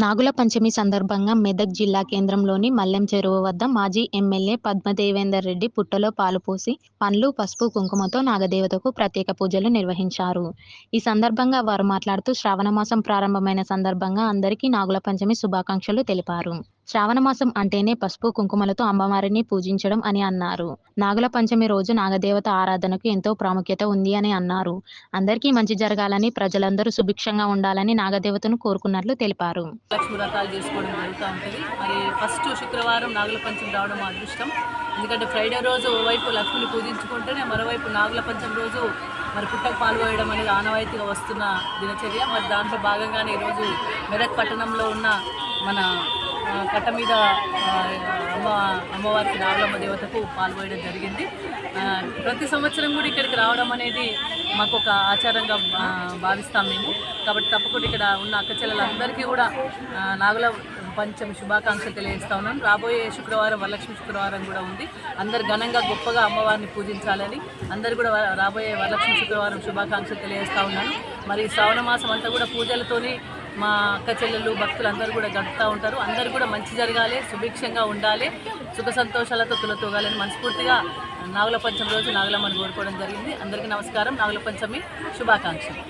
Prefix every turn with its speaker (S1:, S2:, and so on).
S1: నాగుల పంచమి సందర్భంగా మెదక్ జిల్లా కేంద్రంలోని మల్లెం చెరువు వద్ద మాజీ ఎమ్మెల్యే పద్మదేవేందర్ రెడ్డి పుట్టలో పాలు పోసి పండ్లు పసుపు కుంకుమతో నాగదేవతకు ప్రత్యేక పూజలు నిర్వహించారు. ఈ సందర్భంగా వారు మాట్లాడుతూ శ్రావణ మాసం ప్రారంభమైన సందర్భంగా అందరికీ నాగుల పంచమి శుభాకాంక్షలు తెలిపారు. శ్రావణమాసం అంటేనే పసుపు కుంకుమలతో అమ్మవారిని పూజించడం అని అన్నారు. నాగుల పంచమి రోజు నాగదేవత ఆరాధనకు ఎంతో ప్రాముఖ్యత ఉంది అని అన్నారు. అందరికీ మంచి జరగాలని ప్రజలందరూ సుభిక్షంగా ఉండాలని నాగదేవతను కోరుకున్నట్లు తెలిపారు.
S2: లక్ష్మి వ్రతాలు చేసుకోవడం జరుగుతూ ఉంటుంది మరి ఫస్ట్ శుక్రవారం నాగుల పంచమి రావడం మా అదృష్టం. ఎందుకంటే ఫ్రైడే రోజు ఓవైపు లక్ష్మిని పూజించుకుంటేనే మరోవైపు నాగుల పంచమి రోజు మరి పుట్టకు పాల్గొయడం అనేది ఆనవాయితీగా వస్తున్న దినచర్య. మరి దాంట్లో భాగంగానే ఈరోజు మెదక్ పట్టణంలో ఉన్న మన కట్ట మీద అమ్మ అమ్మవారికి నాగులమ్మ దేవతకు పాల్గొయడం జరిగింది. ప్రతి సంవత్సరం కూడా ఇక్కడికి రావడం అనేది మాకు ఒక ఆచారంగా భావిస్తాం మేము. కాబట్టి తప్పకుండా ఇక్కడ ఉన్న అక్కచెల్లెలందరికీ కూడా నాగుల పంచమి శుభాకాంక్షలు తెలియజేస్తా ఉన్నాను రాబోయే శుక్రవారం వరలక్ష్మి శుక్రవారం కూడా ఉంది. అందరు ఘనంగా గొప్పగా అమ్మవారిని పూజించాలని అందరు కూడా రాబోయే వరలక్ష్మి శుక్రవారం శుభాకాంక్షలు తెలియజేస్తా ఉన్నాను. మరి శ్రావణ మాసం అంతా కూడా పూజలతోనే మా అక్క చెల్లెళ్ళు భక్తులు అందరూ కూడా గడుపుతూ ఉంటారు. అందరూ కూడా మంచి జరగాలి సుభిక్షంగా ఉండాలి సుఖ సంతోషాలతో తులతూగాలని మనస్ఫూర్తిగా నాగుల పంచమి రోజు నాగులమ్మని కోరుకోవడం జరిగింది. అందరికీ నమస్కారం. నాగుల పంచమి శుభాకాంక్షలు.